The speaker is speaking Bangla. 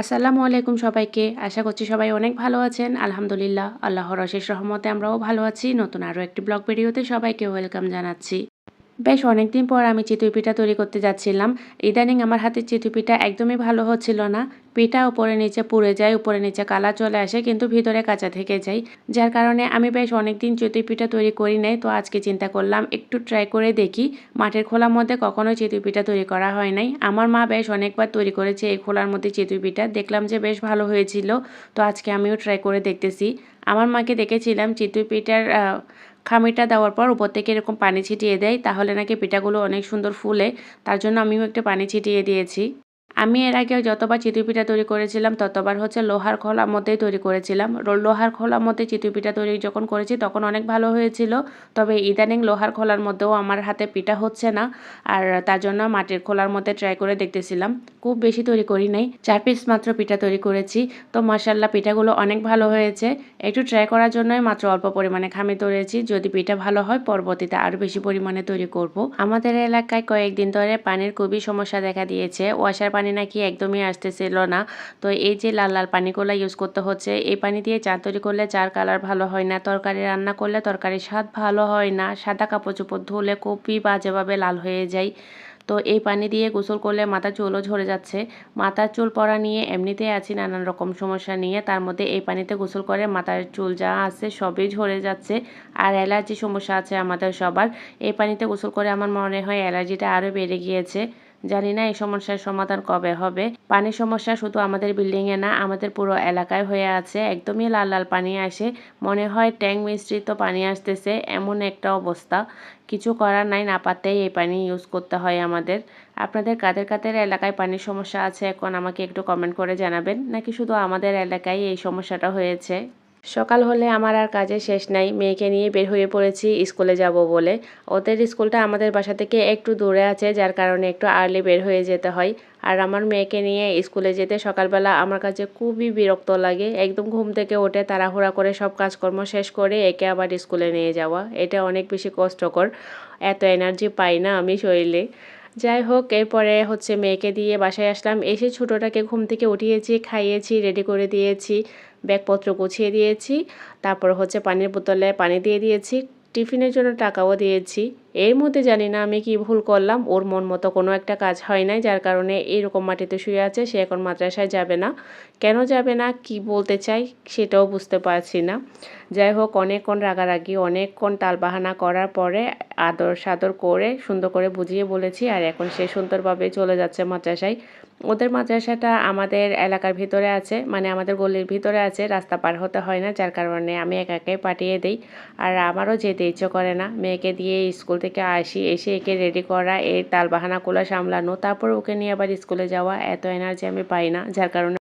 আসসালামু আলাইকুম সবাইকে। আশা করছি সবাই অনেক ভালো আছেন। আলহামদুলিল্লাহ, আল্লাহর অশেষ রহমতে আমরাও ভালো আছি। নতুন আরও একটি ব্লগ ভিডিওতে সবাইকে ওয়েলকাম জানাচ্ছি। বেশ, অনেকদিন পর আমি চিতই পিঠা তৈরি করতে যাচ্ছিলাম। ইদানিং আমার হাতে চিতই পিঠা একদমই ভালো হচ্ছিল না। পিঠা উপরে নিচে পুড়ে যায়, উপরে নিচে কালা চলে আসে, কিন্তু ভিতরে কাঁচা থেকে যায়। যার কারণে আমি বেশ অনেকদিন চিতই পিঠা তৈরি করি নাই, তো আজকে চিন্তা করলাম, একটু ট্রাই করে দেখি। মাঠের খোলার মধ্যে কখনো চিতই পিঠা তৈরি করা হয় নাই। আমার মা বেশ অনেকবার তৈরি করেছে এই খোলার মধ্যে চিতই পিঠা। দেখলাম যে বেশ ভালো হয়েছিল, তো আজকে আমিও ট্রাই করে দেখতেছি। আমার মাকে দেখেছিলাম, চিতই পিঠার খামিরটা দেওয়ার পর উপর থেকে এরকম পানি ছিটিয়ে দেয়, তাহলে নাকি পিঠাগুলো অনেক সুন্দর ফুলে। তার জন্য আমিও একটু পানি ছিটিয়ে দিয়েছি। আমি এর আগে যতবার চিতই পিঠা তৈরি করেছিলাম, ততবার হচ্ছে লোহার খোলার মধ্যেই তৈরি করেছিলাম। লোহার খোলার মধ্যে চিতই পিঠা তৈরি যখন করেছি, তখন অনেক ভালো হয়েছিল। তবে ইদানিং লোহার খোলার মধ্যেও আমার হাতে পিঠা হচ্ছে না, আর তার জন্য মাটির খোলার মধ্যে ট্রাই করে দেখতেছিলাম। খুব বেশি তৈরি করি নাই, চার পিস মাত্র পিঠা তৈরি করেছি। তো মাসাল্লাহ পিঠাগুলো অনেক ভালো হয়েছে। একটু ট্রাই করার জন্যই মাত্র অল্প পরিমাণে খামি তৈরিছি। যদি পিঠা ভালো হয়, পরবর্তীতে আরও বেশি পরিমাণে তৈরি করব। আমাদের এলাকায় কয়েকদিন ধরে পানির খুবই সমস্যা দেখা দিয়েছে। ওয়াশার পানি নাকি একদমই আসতেছিল না। তো এই যে লাল লাল পানিগুলো ইউজ করতে হচ্ছে, এই পানি দিয়ে চা তৈরি করলে চার কালার ভালো হয় না, তরকারি রান্না করলে তরকারির স্বাদ ভালো হয় না, সাদা কাপড় চোপড় ধুলে খুবই বাজেভাবে লাল হয়ে যায়। তো এই পানি দিয়ে গোসল করলে মাথার চুলও ঝরে যাচ্ছে। মাথার চুল পড়া নিয়ে এমনিতেই আছি নানান রকম সমস্যা নিয়ে, তার মধ্যে এই পানিতে গোসল করে মাথার চুল যা আছে সবই ঝরে যাচ্ছে। আর অ্যালার্জি সমস্যা আছে আমাদের সবার। এই পানিতে গোসল করে আমার মনে হয় অ্যালার্জিটা আরও বেড়ে গিয়েছে। জানি না এই সমস্যার সমাধান কবে হবে। পানির সমস্যা শুধু আমাদের বিল্ডিংয়ে না, আমাদের পুরো এলাকায় হয়ে আছে। একদমই লাল লাল পানি আসে। মনে হয় ট্যাঙ্ক মিশ্রিত পানি আসতেছে, এমন একটা অবস্থা। কিছু করার নাই, না পাতেই এই পানি ইউজ করতে হয় আমাদের। আপনাদের কাদের কাদের এলাকায় পানির সমস্যা আছে, এখন আমাকে একটু কমেন্ট করে জানাবেন? নাকি শুধু আমাদের এলাকায় এই সমস্যাটা হয়েছে? সকাল হলে আমার আর কাজে শেষ নাই। মেয়েকে নিয়ে বের হয়ে পড়েছি, স্কুলে যাব বলে। ওদের স্কুলটা আমাদের বাসা থেকে একটু দূরে আছে, যার কারণে একটু আর্লি বের হয়ে যেতে হয়। আর আমার মেয়েকে নিয়ে স্কুলে যেতে সকালবেলা আমার কাছে খুবই বিরক্ত লাগে। একদম ঘুম থেকে ওঠে তাড়াহুড়া করে সব কাজকর্ম শেষ করে একে আবার স্কুলে নিয়ে যাওয়া। এটা অনেক বেশি কষ্টকর। এত এনার্জি পাই না আমি শরীরে। যাই হোক, এরপরে হচ্ছে মেয়েকে দিয়ে বাসায় আসলাম। এসে ছোটোটাকে ঘুম থেকে উঠিয়েছি, খাইয়েছি রেডি করে দিয়েছি। ব্যাগপত্র গুছিয়ে দিয়েছি। তারপর হচ্ছে পানির বোতলে পানি দিয়ে দিয়েছি। টিফিনের জন্য টাকাও দিয়েছি। এর মধ্যে জানি না আমি কি ভুল করলাম, ওর মন মতো কোনো একটা কাজ হয় নাই, যার কারণে এইরকম মাটিতে শুয়ে আছে, সে এখন মাদ্রাসায় যাবে না। কেন যাবে না, কি বলতে চাই সেটাও বুঝতে পারছি না। যাই হোক, অনেকক্ষণ রাগারাগি, অনেকক্ষণ তালবাহানা করার পরে আদর সাদর করে, সুন্দর করে বুঝিয়ে বলেছি, আর এখন সে সুন্দরভাবে চলে যাচ্ছে মাদ্রাসায়। ওদের মাদ্রাসাটা আমাদের এলাকার ভিতরে আছে মানে আমাদের গলির ভিতরে আছে, রাস্তা পার হতে হয় না, যার কারণে আমি একাকে পাঠিয়ে দিই। আর আমারও যেতে ইচ্ছে করে না, মেয়েকে দিয়ে স্কুল থেকে আসি, এসে একে রেডি করা এই কোলা সামলানো তারপর ওকে নিয়ে আবার স্কুলে যাওয়া, এত এনার্জি আমি পাই না, যার কারণে